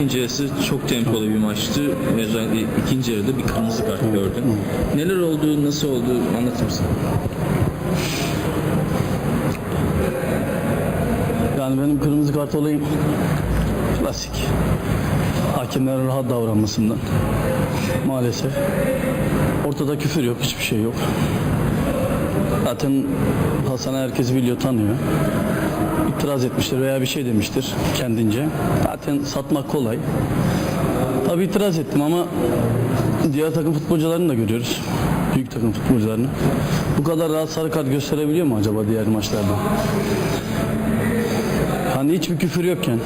İkinci yarısı çok tempolu bir maçtı. Özellikle ikinci yarıda bir kırmızı kart gördün. Neler oldu, nasıl oldu anlatır mısın? Yani benim kırmızı kart olayım klasik. Hakemlerin rahat davranmasından. Maalesef. Ortada küfür yok, hiçbir şey yok. Zaten Hasan herkes biliyor, tanıyor. İtiraz etmiştir veya bir şey demiştir kendince. Zaten satmak kolay. Tabii itiraz ettim ama diğer takım futbolcularını da görüyoruz. Büyük takım futbolcularını. Bu kadar rahat sarı kart gösterebiliyor mu acaba diğer maçlarda? Hani hiçbir küfür yokken,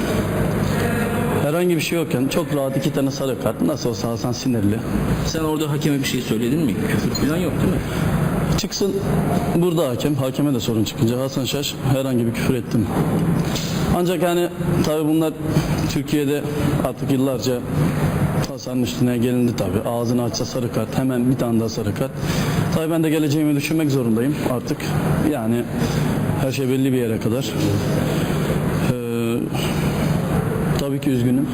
herhangi bir şey yokken çok rahat iki tane sarı kart. Nasıl olsa Hasan sinirli. Sen orada hakeme bir şey söyledin mi? Küfür falan yok değil mi? Çıksın burada hakem, hakeme de sorun çıkınca Hasan Şaş herhangi bir küfür etti mi? Ancak yani tabi bunlar Türkiye'de artık yıllarca Hasan'ın üstüne gelindi tabi. Ağzını açsa sarı kart, hemen bir tane daha sarı kart. Tabi ben de geleceğimi düşünmek zorundayım artık. Yani her şey belli bir yere kadar. Ee, tabii ki üzgünüm.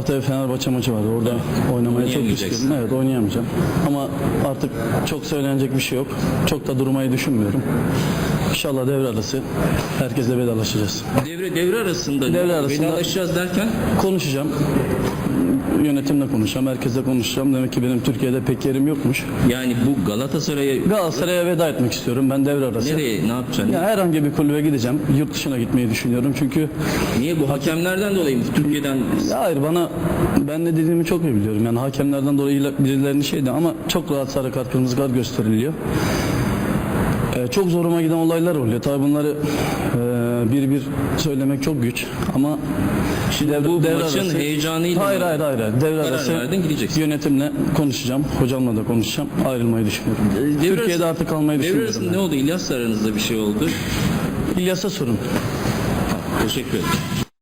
Haftaya Fenerbahçe maçı vardı. Orada oynamaya çok istiyorum. Evet oynayamayacağım. Ama artık çok söylenecek bir şey yok. Çok da durmayı düşünmüyorum. İnşallah devre arası herkesle vedalaşacağız. Devre devre arasında Devre arasında- vedalaşacağız derken Konuşacağım. Yönetimle konuşacağım, herkesle konuşacağım. Demek ki benim Türkiye'de pek yerim yokmuş. yani bu Galatasaray'a Galatasaray'a veda etmek istiyorum ben devre arası. nereye ne yapacaksın? Ya herhangi bir kulübe gideceğim. Yurt dışına gitmeyi düşünüyorum. Çünkü Niye bu hakemlerden dolayı mı? Türkiye'den Ya hayır bana ben ne dediğimi çok iyi biliyorum. Yani hakemlerden dolayı birilerinin şeydi ama çok rahat sarı kart kırmızı kart gösteriliyor. Ee, çok zoruma giden olaylar oluyor. Tabii bunları e, bir bir söylemek çok güç ama Şimdi devre- bu devre maçın arası- heyecanıyla hayır hayır hayır hayır. devre arası verdin, gideceksin. yönetimle konuşacağım. Hocamla da konuşacağım. Ayrılmayı düşünüyorum. Devre Türkiye'de arası- artık kalmayı Devre düşünüyorum. arasında ben. ne oldu? İlyas'la aranızda bir şey oldu. İlyas'a sorun. Teşekkür ederim.